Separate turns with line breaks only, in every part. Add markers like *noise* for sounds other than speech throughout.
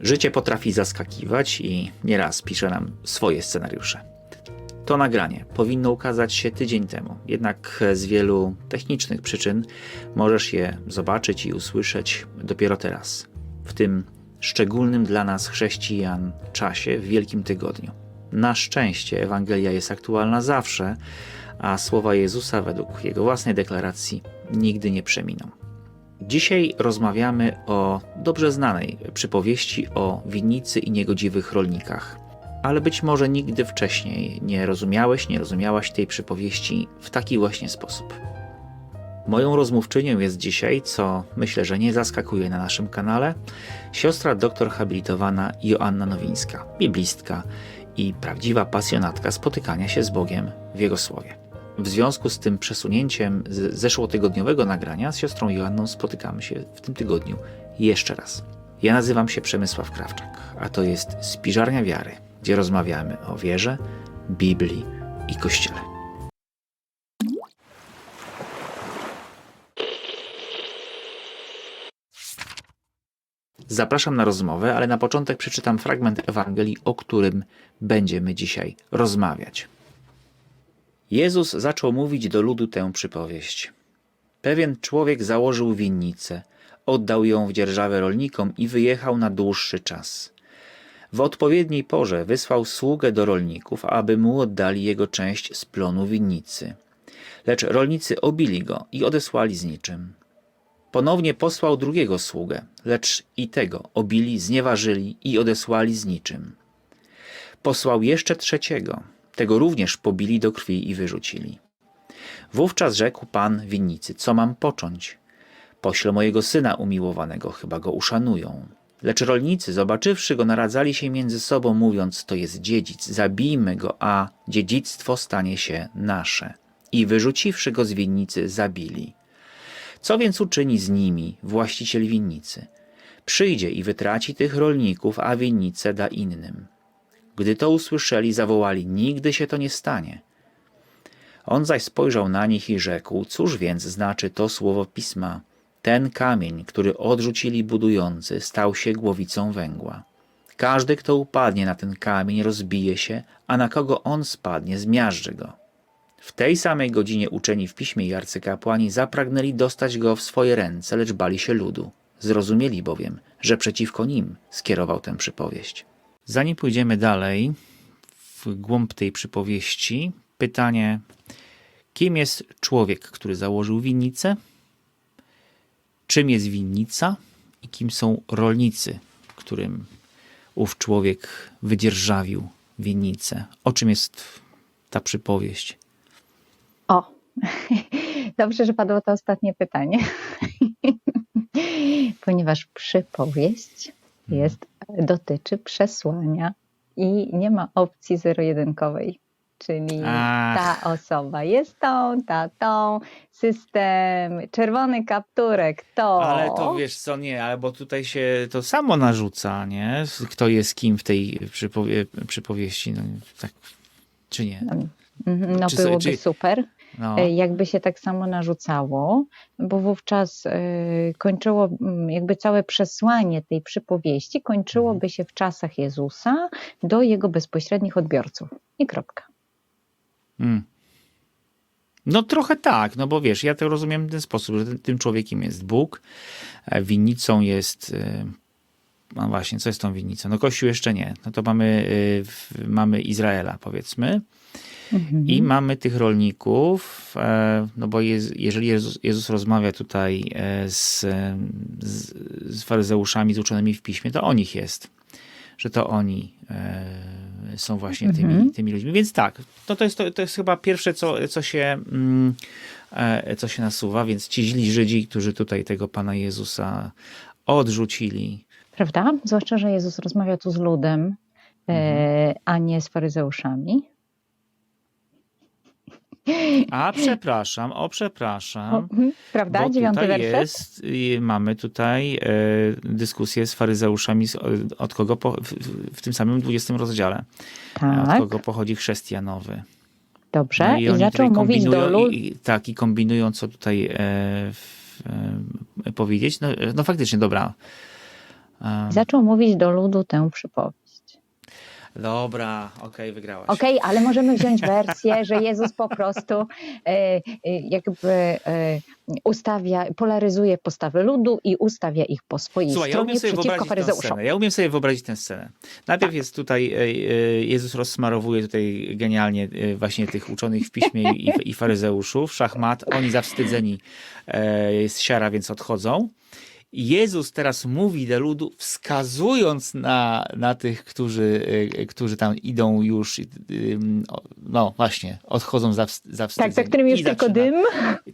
Życie potrafi zaskakiwać i nieraz pisze nam swoje scenariusze. To nagranie powinno ukazać się tydzień temu, jednak z wielu technicznych przyczyn możesz je zobaczyć i usłyszeć dopiero teraz, w tym szczególnym dla nas chrześcijan czasie w Wielkim Tygodniu. Na szczęście Ewangelia jest aktualna zawsze, a słowa Jezusa według jego własnej deklaracji nigdy nie przeminą. Dzisiaj rozmawiamy o dobrze znanej przypowieści o winnicy i niegodziwych rolnikach. Ale być może nigdy wcześniej nie rozumiałeś, nie rozumiałaś tej przypowieści w taki właśnie sposób. Moją rozmówczynią jest dzisiaj, co myślę, że nie zaskakuje na naszym kanale, siostra doktor habilitowana Joanna Nowińska, biblistka i prawdziwa pasjonatka spotykania się z Bogiem w Jego Słowie. W związku z tym przesunięciem z zeszłotygodniowego nagrania z siostrą Joanną spotykamy się w tym tygodniu jeszcze raz. Ja nazywam się Przemysław Krawczak, a to jest Spiżarnia Wiary, gdzie rozmawiamy o wierze, Biblii i Kościele. Zapraszam na rozmowę, ale na początek przeczytam fragment Ewangelii, o którym będziemy dzisiaj rozmawiać. Jezus zaczął mówić do ludu tę przypowieść. Pewien człowiek założył winnicę, oddał ją w dzierżawę rolnikom i wyjechał na dłuższy czas. W odpowiedniej porze wysłał sługę do rolników, aby mu oddali jego część z plonu winnicy. Lecz rolnicy obili go i odesłali z niczym. Ponownie posłał drugiego sługę, lecz i tego obili, znieważyli i odesłali z niczym. Posłał jeszcze trzeciego, tego również pobili do krwi i wyrzucili. Wówczas rzekł pan winnicy, co mam począć? Poślę mojego syna umiłowanego, chyba go uszanują. Lecz rolnicy, zobaczywszy go, naradzali się między sobą, mówiąc, to jest dziedzic, zabijmy go, a dziedzictwo stanie się nasze. I wyrzuciwszy go z winnicy, zabili. Co więc uczyni z nimi właściciel winnicy? Przyjdzie i wytraci tych rolników, a winnicę da innym. Gdy to usłyszeli, zawołali: Nigdy się to nie stanie. On zaś spojrzał na nich i rzekł: Cóż więc znaczy to słowo pisma? Ten kamień, który odrzucili budujący, stał się głowicą węgła. Każdy, kto upadnie na ten kamień, rozbije się, a na kogo on spadnie, zmiażdży go. W tej samej godzinie uczeni w piśmie i arcykapłani zapragnęli dostać go w swoje ręce, lecz bali się ludu. Zrozumieli bowiem, że przeciwko nim skierował tę przypowieść. Zanim pójdziemy dalej w głąb tej przypowieści, pytanie: kim jest człowiek, który założył winnicę? Czym jest winnica i kim są rolnicy, którym ów człowiek wydzierżawił winnicę? O czym jest ta przypowieść?
O, *laughs* dobrze, że padło to ostatnie pytanie, *laughs* ponieważ przypowieść jest, tak, dotyczy przesłania i nie ma opcji zero-jedynkowej. Czyli
Ach.
ta osoba jest tą, ta tą, system, czerwony kapturek to.
Ale to wiesz co, nie, ale bo tutaj się to samo narzuca, nie? Kto jest kim w tej przypowie, przypowieści, no, tak, czy nie?
Mhm, No
Czy
byłoby
czy-
super,
No.
e, jakby się tak samo narzucało, bo wówczas e, kończyło, mm, jakby całe przesłanie tej przypowieści kończyłoby się w czasach Jezusa do jego bezpośrednich odbiorców. I kropka.
Mm. No trochę tak, no bo wiesz, ja to rozumiem w ten sposób, że tym- człowiekiem jest Bóg, e, winnicą jest, no właśnie, co jest tą winnicą? No Kościół jeszcze nie, no to mamy, w- mamy Izraela powiedzmy
Mhm.
i mamy tych rolników, e, no bo jest, jeżeli Jezus, Jezus rozmawia tutaj e, z, z, z faryzeuszami, z uczonymi w piśmie, to o nich jest, że to oni e, są właśnie tymi,
Mhm.
tymi ludźmi. Więc tak, to, to, jest, to, to jest chyba pierwsze, co, co, się, mm, co się nasuwa, więc ci źli Żydzi, którzy tutaj tego Pana Jezusa odrzucili,
Prawda? Zwłaszcza, że Jezus rozmawia tu z ludem, e, a nie z faryzeuszami.
a przepraszam, o przepraszam,
mhm, prawda?
Bo
Dziewiąty werset.
jest, mamy tutaj e, dyskusję z faryzeuszami, z, od kogo po, w, w- tym samym 20 rozdziale, od
Tak,
kogo pochodzi chrześcijanowy.
dobrze.
No
I,
oni
zaczął mówić do ludzi.
i, i, tak, i kombinują, co tutaj e, w, e, powiedzieć. No, no faktycznie, dobra.
Zaczął mówić do ludu tę przypowieść.
dobra, okej, wygrałaś.
Okej, ale możemy wziąć wersję, że Jezus po prostu e, e, jakby e, ustawia, polaryzuje postawy ludu i ustawia ich po swojej
Słuchaj, ja
stronie
umiem sobie
przeciwko
wyobrazić tę
faryzeuszom.
scenę. Ja umiem sobie wyobrazić tę scenę. Najpierw
Tak.
jest tutaj, e, e, Jezus rozsmarowuje tutaj genialnie e, właśnie tych uczonych w piśmie i, i faryzeuszów, szachmat. Oni zawstydzeni, e, jest siara, więc odchodzą. Jezus teraz mówi do ludu, wskazując na, na tych, którzy, e, którzy tam idą już, no właśnie, odchodzą zawst-
Tak,
zawstydzeni.
za którym jest tylko dym.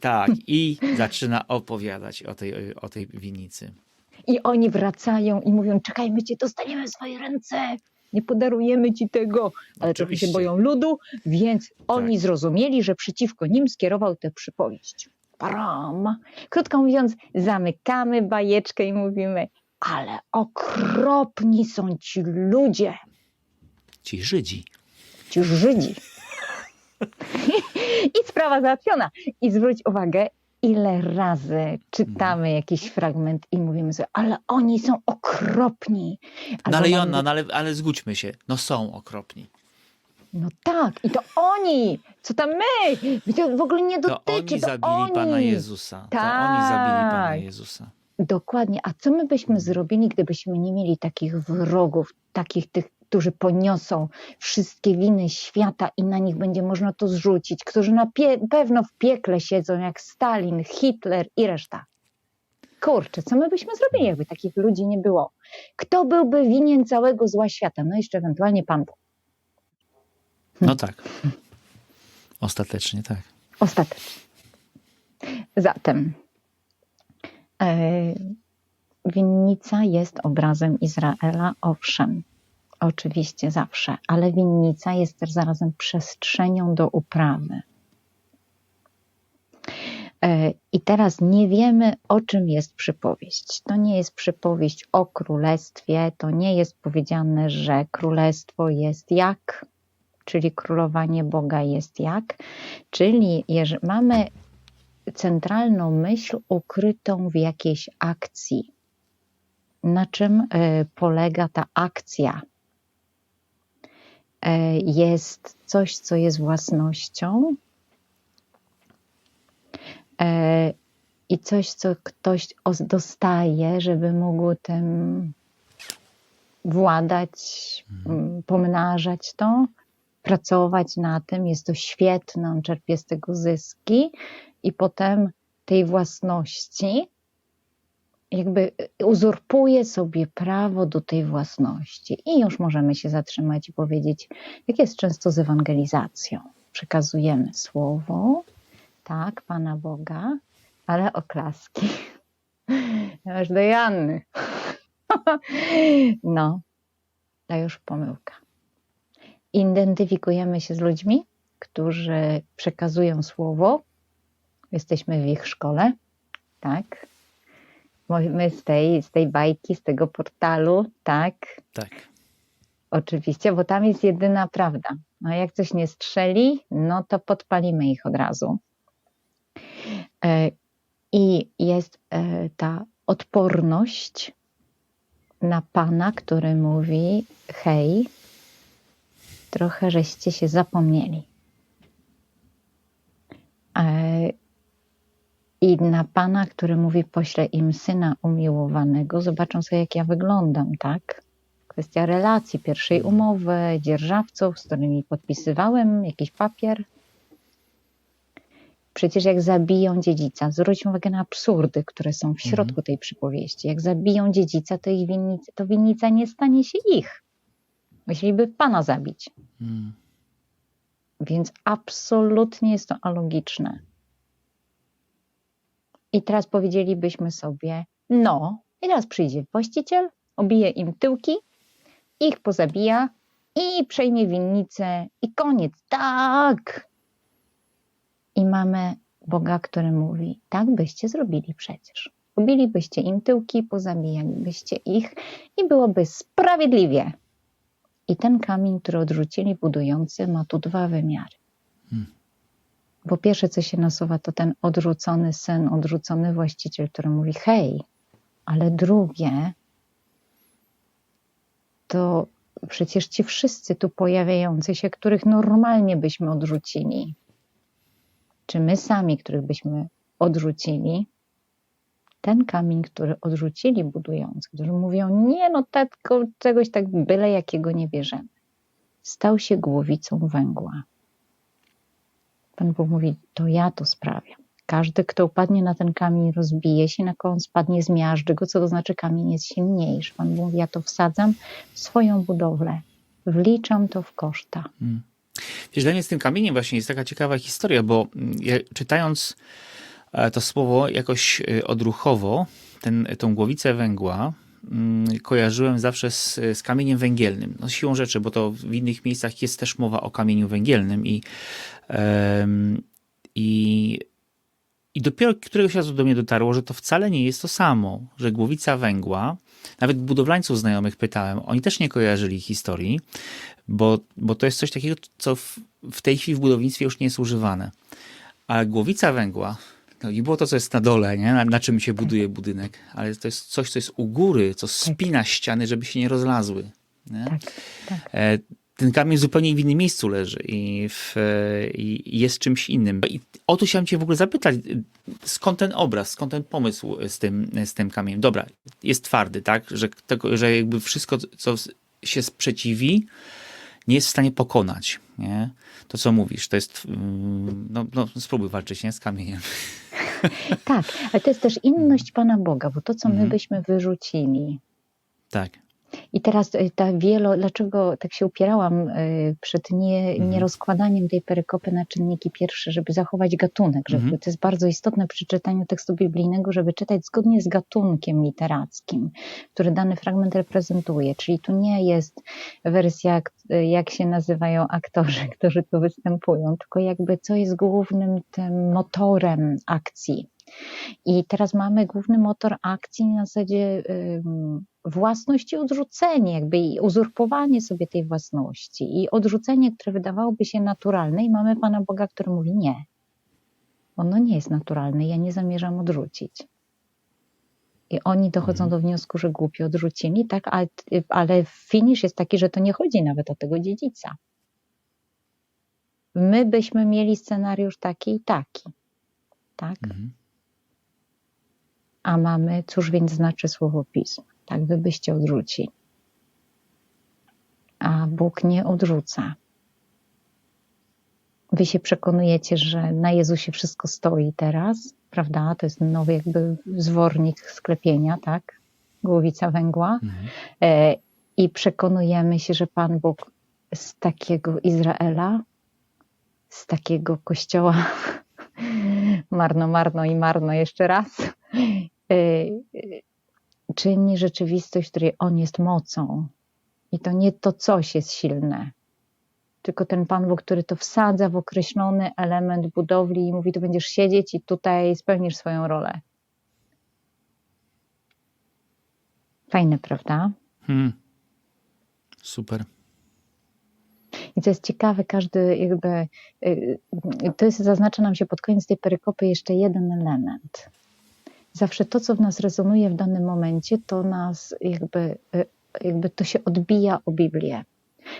Tak, *laughs* i zaczyna opowiadać o tej, o tej winnicy.
I oni wracają i mówią, czekaj, my cię dostaniemy swoje ręce. Nie podarujemy ci tego. Ale trochę się
Oczywiście.
boją ludu, więc oni
Tak.
zrozumieli, że przeciwko nim skierował tę przypowieść. Param. Krótko mówiąc, zamykamy bajeczkę i mówimy, ale okropni są ci ludzie,
Ci Żydzi.
ci Żydzi. I sprawa załatwiona. I zwróć uwagę, ile razy czytamy jakiś fragment i mówimy sobie, ale oni są okropni.
No ale
mamy-
Joanna, no ale, ale zgódźmy się, no są okropni.
No tak, i to oni, co tam my? I To w ogóle nie
To
dotyczy,
oni zabili
oni.
Pana Jezusa. To oni zabili Pana
Tak.
Jezusa.
Dokładnie. A co my byśmy zrobili, gdybyśmy nie mieli takich wrogów, takich tych, którzy poniosą wszystkie winy świata i na nich będzie można to zrzucić, którzy na pie- pewno w piekle siedzą jak Stalin, Hitler i reszta. Kurczę, co my byśmy zrobili, jakby takich ludzi nie było? Kto byłby winien całego zła świata? No jeszcze ewentualnie Pan Bóg.
No tak. Ostatecznie tak.
Ostatecznie. Zatem e, winnica jest obrazem Izraela, owszem, oczywiście zawsze, ale winnica jest też zarazem przestrzenią do uprawy. E, I teraz nie wiemy, o czym jest przypowieść. To nie jest przypowieść o królestwie, to nie jest powiedziane, że królestwo jest jak, czyli królowanie Boga jest jak, czyli jeżeli mamy centralną myśl ukrytą w jakiejś akcji. Na czym e, polega ta akcja? E, Jest coś, co jest własnością e, i coś, co ktoś os- dostaje, żeby mógł tym władać, m, pomnażać to, pracować na tym. Jest to świetne, on czerpie z tego zyski i potem tej własności jakby uzurpuje sobie prawo do tej własności. I już możemy się zatrzymać i powiedzieć, jak jest często z ewangelizacją. Przekazujemy słowo, tak, Pana Boga, ale oklaski. *laughs* Aż do Janny. *laughs* No, to już pomyłka. Identyfikujemy się z ludźmi, którzy przekazują słowo. Jesteśmy w ich szkole, tak? My z tej, z tej bajki, z tego portalu, tak?
Tak.
Oczywiście, bo tam jest jedyna prawda. No jak coś nie strzeli, no to podpalimy ich od razu. E, I jest e, ta odporność na Pana, który mówi: Hej, trochę żeście się zapomnieli. E, I na Pana, który mówi: Poślę im syna umiłowanego, zobaczą sobie, jak ja wyglądam, tak? Kwestia relacji, pierwszej umowy, dzierżawców, z którymi podpisywałem jakiś papier. Przecież jak zabiją dziedzica, zwróćmy uwagę na absurdy, które są w środku tej przypowieści. Jak zabiją dziedzica, to ich winnica, to winnica nie stanie się ich. Musieliby pana zabić.
Mm.
Więc absolutnie jest to alogiczne. I teraz powiedzielibyśmy sobie, no, i teraz przyjdzie właściciel, obije im tyłki, ich pozabija i przejmie winnicę i koniec. Tak! I mamy Boga, który mówi, tak byście zrobili przecież. Ubilibyście im tyłki, pozabijalibyście ich i byłoby sprawiedliwie. I ten kamień, który odrzucili budujący, ma tu dwa wymiary. Bo pierwsze, co się nasuwa, to ten odrzucony syn, odrzucony właściciel, który mówi: Hej, ale drugie, to przecież ci wszyscy tu pojawiający się, których normalnie byśmy odrzucili, czy my sami, których byśmy odrzucili, ten kamień, który odrzucili budujący, którzy mówią, nie no, tego, czegoś tak byle jakiego nie bierzemy, stał się głowicą węgła. Pan Bóg mówi, to ja to sprawiam. Każdy, kto upadnie na ten kamień, rozbije się, na koło on spadnie, zmiażdży go, co to znaczy kamień jest silniejszy. Pan mówi, ja to wsadzam w swoją budowlę, wliczam to w koszta.
Wiesz, dla mnie z tym kamieniem właśnie jest taka ciekawa historia, bo mm, ja, czytając to słowo jakoś e, odruchowo, ten, tą głowicę węgła, mm, kojarzyłem zawsze z, z kamieniem węgielnym. No, siłą rzeczy, bo to w innych miejscach jest też mowa o kamieniu węgielnym i, i, i dopiero któregoś razu do mnie dotarło, że to wcale nie jest to samo, że głowica węgła, nawet budowlańców znajomych pytałem, oni też nie kojarzyli historii, bo, bo to jest coś takiego, co w, w tej chwili w budownictwie już nie jest używane. A głowica węgła, no i było to, co jest na dole, nie? Na, na czym się buduje budynek, ale to jest coś, co jest u góry, co spina ściany, żeby się nie rozlazły. Nie?
Tak, tak.
E, ten kamień zupełnie w innym miejscu leży i, w, e, i jest czymś innym. I o to chciałem cię w ogóle zapytać, skąd ten obraz, skąd ten pomysł z tym, z tym kamieniem? Dobra, jest twardy, tak? Że, tego, że jakby wszystko, co się sprzeciwi, nie jest w stanie pokonać. Nie? To, co mówisz, to jest. mm, No, no spróbuj walczyć nie? z kamieniem.
Tak, ale to jest też inność Pana Boga, bo to, co my
Mhm.
byśmy wyrzucili,
Tak.
I teraz y, ta wielo, dlaczego tak się upierałam y, przed nie,
Mhm.
nierozkładaniem tej perykopy na czynniki pierwsze, żeby zachować gatunek, żeby
Mhm.
to jest bardzo istotne przy czytaniu tekstu biblijnego, żeby czytać zgodnie z gatunkiem literackim, który dany fragment reprezentuje. Czyli tu nie jest wersja, y, jak się nazywają aktorzy, *laughs* którzy tu występują, tylko jakby co jest głównym tym motorem akcji. I teraz mamy główny motor akcji na zasadzie własność i odrzucenie, jakby i uzurpowanie sobie tej własności i odrzucenie, które wydawałoby się naturalne i mamy Pana Boga, który mówi nie. Ono nie jest naturalne, ja nie zamierzam odrzucić. I oni dochodzą do wniosku, że głupio odrzucili, tak, ale, ale finisz jest taki, że to nie chodzi nawet o tego dziedzica. My byśmy mieli scenariusz taki i taki. Tak?
Mhm.
A mamy, cóż więc znaczy słowo pismo? Tak, wy byście odrzucili. A Bóg nie odrzuca. Wy się przekonujecie, że na Jezusie wszystko stoi teraz, prawda? To jest nowy jakby zwornik sklepienia, tak? Głowica węgła.
Mhm.
E, I przekonujemy się, że Pan Bóg z takiego Izraela, z takiego kościoła, *laughs* marno, marno i marno jeszcze raz, czyni rzeczywistość, w której On jest mocą. I to nie to coś jest silne, tylko ten Pan Bóg, który to wsadza w określony element budowli i mówi, tu będziesz siedzieć i tutaj spełnisz swoją rolę. Fajne, prawda?
Hmm. Super.
I co jest ciekawe, każdy jakby, y, to jest, zaznacza nam się pod koniec tej perykopy jeszcze jeden element. Zawsze to, co w nas rezonuje w danym momencie, to nas jakby, y, jakby to się odbija o Biblię.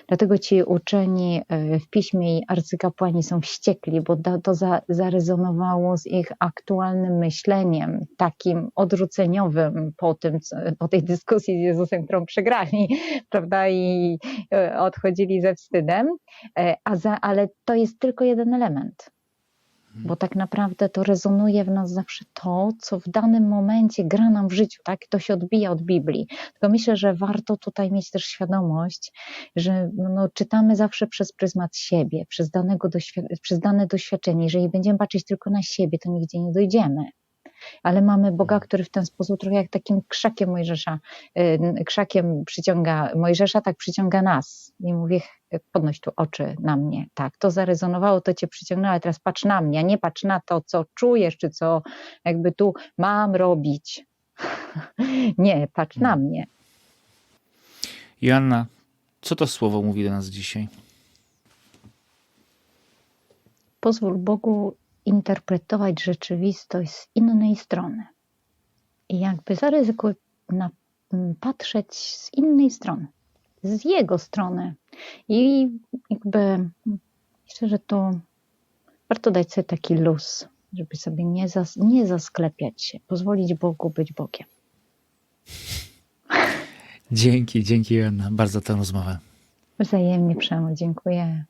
Dlatego ci uczeni y, w piśmie i arcykapłani są wściekli, bo to za, zarezonowało z ich aktualnym myśleniem, takim odrzuceniowym po tym, po tej dyskusji z Jezusem, którą przegrali, *laughs* prawda, i e, odchodzili ze wstydem, E, a za, ale to jest tylko jeden element. Bo tak naprawdę to rezonuje w nas zawsze to, co w danym momencie gra nam w życiu, tak? To się odbija od Biblii. Tylko myślę, że warto tutaj mieć też świadomość, że no, czytamy zawsze przez pryzmat siebie, przez, danego doświ- przez dane doświadczenie. Jeżeli będziemy patrzeć tylko na siebie, to nigdzie nie dojdziemy. Ale mamy Boga, który w ten sposób trochę jak takim krzakiem Mojżesza, y, krzakiem przyciąga Mojżesza, tak przyciąga nas. I mówię, podnoś tu oczy na mnie. Tak, to zarezonowało, to cię przyciągnęło, ale teraz patrz na mnie, a nie patrz na to, co czujesz, czy co jakby tu mam robić. *laughs* nie, patrz na mnie.
Joanna, co to słowo mówi do nas dzisiaj?
Pozwól Bogu interpretować rzeczywistość z innej strony. I jakby zaryzykuj na, patrzeć z innej strony. z jego strony. I jakby myślę, że to warto dać sobie taki luz, żeby sobie nie, zas, nie zasklepiać się, pozwolić Bogu być Bogiem.
Dzięki, dzięki Joanna, bardzo za tę rozmowę.
Wzajemnie, Przemo, dziękuję.